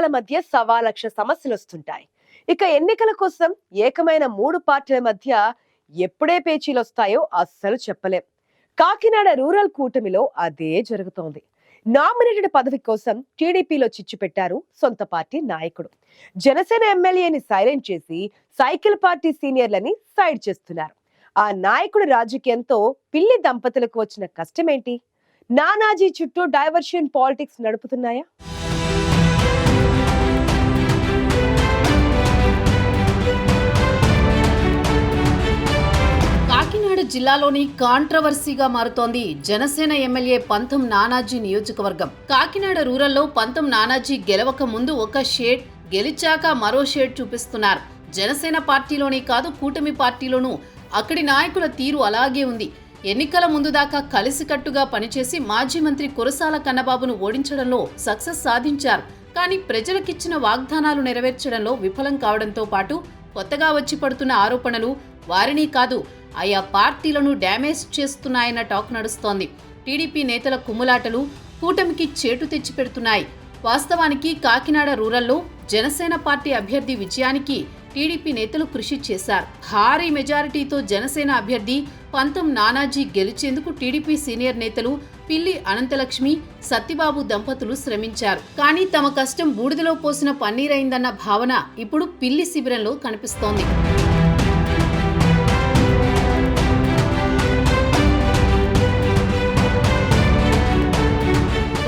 వర్గాల మధ్య సవా లక్ష సమస్యలు వస్తుంటాయి ఇక ఎన్నికల కోసం ఏకమైన మూడు పార్టీల మధ్య ఎప్పుడే పేచీలు వస్తాయో అస్సలు చెప్పలేం. కాకినాడ రూరల్ కూటమిలో అదే జరుగుతోంది. నామినేటెడ్ పదవి కోసం టీడీపీలో చిచ్చు పెట్టారు సొంత పార్టీ నాయకుడు. జనసేన ఎమ్మెల్యేని సైలెంట్ చేసి సైకిల్ పార్టీ సీనియర్లని సైడ్ చేస్తున్నారు. ఆ నాయకుడు రాజకీయంతో పిల్లి దంపతులకు వచ్చిన కష్టమేంటి? నానాజీ చుట్టూ డైవర్షన్ పాలిటిక్స్ నడుపుతున్నాయా? జిల్లాలోని కాంట్రవర్సీగా మారుతోంది జనసేన ఎమ్మెల్యే పంతం నానాజీ నియోజకవర్గం. కాకినాడ రూరల్లో పంతం నానాజీ గెలవక ముందు ఒక షేడ్ గెలిచాక మరో షేడ్ చూపిస్తున్నారు. జనసేన పార్టీలోనే కాదు కూటమి పార్టీలోనూ అక్కడి నాయకుల తీరు అలాగే ఉంది. ఎన్నికల ముందు దాకా కలిసికట్టుగా పనిచేసి మాజీ మంత్రి కురసాల కన్నబాబును ఓడించడంలో సక్సెస్ సాధించారు. కానీ ప్రజలకిచ్చిన వాగ్దానాలు నెరవేర్చడంలో విఫలం కావడంతో పాటు కొత్తగా వచ్చి పడుతున్న ఆరోపణలు వారిని కాదు ఆయా పార్టీలను డ్యామేజ్ చేస్తున్నాయన్న టాక్ నడుస్తోంది. టీడీపీ నేతల కుమ్ములాటలు కూటమికి చేటు తెచ్చిపెడుతున్నాయి వాస్తవానికి కాకినాడ రూరల్లో జనసేన పార్టీ అభ్యర్థి విజయానికి టీడీపీ నేతలు కృషి చేశారు. భారీ మెజారిటీతో జనసేన అభ్యర్థి పంతం నానాజీ గెలిచేందుకు టీడీపీ సీనియర్ నేతలు పిల్లి అనంతలక్ష్మి సత్యబాబు దంపతులు శ్రమించారు. కానీ తమ కష్టం బూడిదలో పోసిన పన్నీరైందన్న భావన ఇప్పుడు పిల్లి శిబిరంలో కనిపిస్తోంది.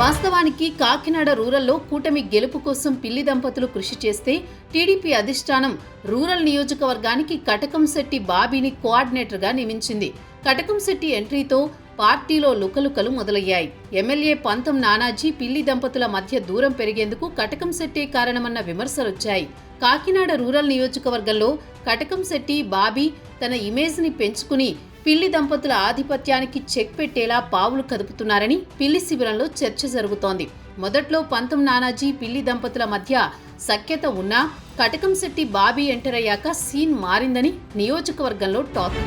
వాస్తవానికి కాకినాడ రూరల్లో కూటమి గెలుపు కోసం పిల్లి దంపతులు కృషి చేస్తే టీడీపీ అధిష్టానం రూరల్ నియోజకవర్గానికి కటకంశెట్టి బాబీని కోఆర్డినేటర్గా నియమించింది. కటకంశెట్టి ఎంట్రీతో పార్టీలో లుకలుకలు మొదలయ్యాయి. ఎమ్మెల్యే పంతం నానాజీ పిల్లి దంపతుల మధ్య దూరం పెరిగేందుకు కటకంశెట్టే కారణమన్న విమర్శలొచ్చాయి. కాకినాడ రూరల్ నియోజకవర్గంలో కటకంశెట్టి బాబీ తన ఇమేజ్ని పెంచుకుని పిల్లి దంపతుల ఆధిపత్యానికి చెక్ పెట్టేలా పావులు కదుపుతున్నారని పిల్లి శిబిరంలో చర్చ జరుగుతోంది. మొదట్లో పంతం నానాజీ పిల్లి దంపతుల మధ్య సఖ్యత ఉన్నా కటకంశెట్టి బాబీ ఎంటర్ అయ్యాక సీన్ మారిందని నియోజకవర్గంలో టాక్.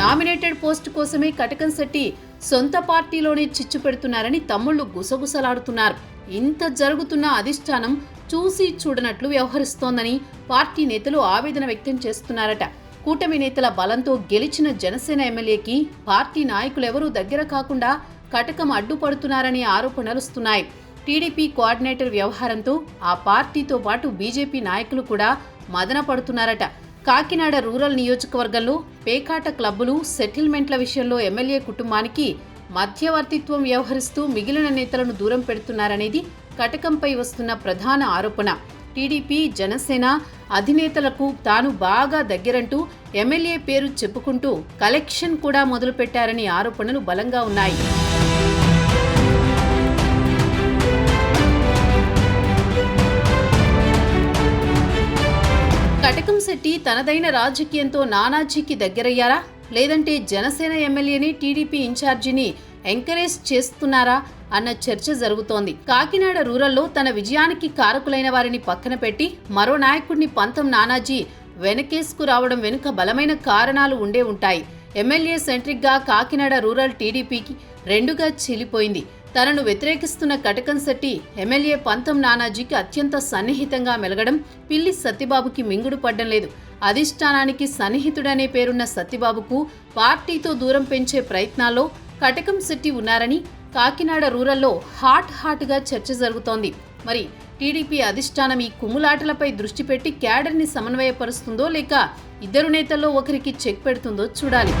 నామినేటెడ్ పోస్ట్ కోసమే కటకం శెట్టి సొంత పార్టీలోనే చిచ్చు పెడుతున్నారని తమ్ముళ్ళు గుసగుసలాడుతున్నారు. ఇంత జరుగుతున్న అధిష్టానం చూసి చూడనట్లు వ్యవహరిస్తోందని పార్టీ నేతలు ఆవేదన వ్యక్తం చేస్తున్నారట. కూటమి నేతల బలంతో గెలిచిన జనసేన ఎమ్మెల్యేకి పార్టీ నాయకులెవరూ దగ్గర కాకుండా కటకం అడ్డుపడుతున్నారని ఆరోపణలుస్తున్నాయి టీడీపీ కోఆర్డినేటర్ వ్యవహారంతో ఆ పార్టీతో పాటు బీజేపీ నాయకులు కూడా మదన పడుతున్నారట. కాకినాడ రూరల్ నియోజకవర్గంలో పేకాట క్లబ్బులు సెటిల్మెంట్ల విషయంలో ఎమ్మెల్యే కుటుంబానికి మధ్యవర్తిత్వం వ్యవహరిస్తూ మిగిలిన నేతలను దూరం పెడుతున్నారనేది కటకంపై వస్తున్న ప్రధాన ఆరోపణ. టీడీపీ జనసేన అధినేతలకు తాను బాగా దగ్గరంటూ ఎమ్మెల్యే పేరు చెప్పుకుంటూ కలెక్షన్ కూడా మొదలుపెట్టారని ఆరోపణలు బలంగా ఉన్నాయి. కటకం శెట్టి తనదైన రాజకీయంతో నానాజీకి దగ్గరయ్యారా? లేదంటే జనసేన ఎమ్మెల్యేని టీడీపీ ఇన్ఛార్జిని ఎంకరేజ్ చేస్తున్నారా? అన్న చర్చ జరుగుతోంది. కాకినాడ రూరల్లో తన విజయానికి కారకులైన వారిని పక్కన పెట్టి మరో నాయకుడిని పంతం నానాజీ వెనకేసుకు రావడం వెనుక బలమైన కారణాలు ఉండే ఉంటాయి. ఎమ్మెల్యే సెంట్రిక్గా కాకినాడ రూరల్ టీడీపీకి రెండుగా చీలిపోయింది. తనను వ్యతిరేకిస్తున్న కటకం శెట్టి ఎమ్మెల్యే పంతం నానాజీకి అత్యంత సన్నిహితంగా మెలగడం పిల్లి సత్యబాబుకి మింగుడు పడ్డం లేదు. అధిష్టానానికి సన్నిహితుడనే పేరున్న సత్యబాబుకు పార్టీతో దూరం పెంచే ప్రయత్నాల్లో కటకం శెట్టి ఉన్నారని కాకినాడ రూరల్లో హాట్ హాట్గా చర్చ జరుగుతోంది. మరి టీడీపీ అధిష్టానం ఈ కుమ్ములాటలపై దృష్టి పెట్టి క్యాడర్ని సమన్వయపరుస్తుందో లేక ఇద్దరు నేతల్లో ఒకరికి చెక్ పెడుతుందో చూడాలి.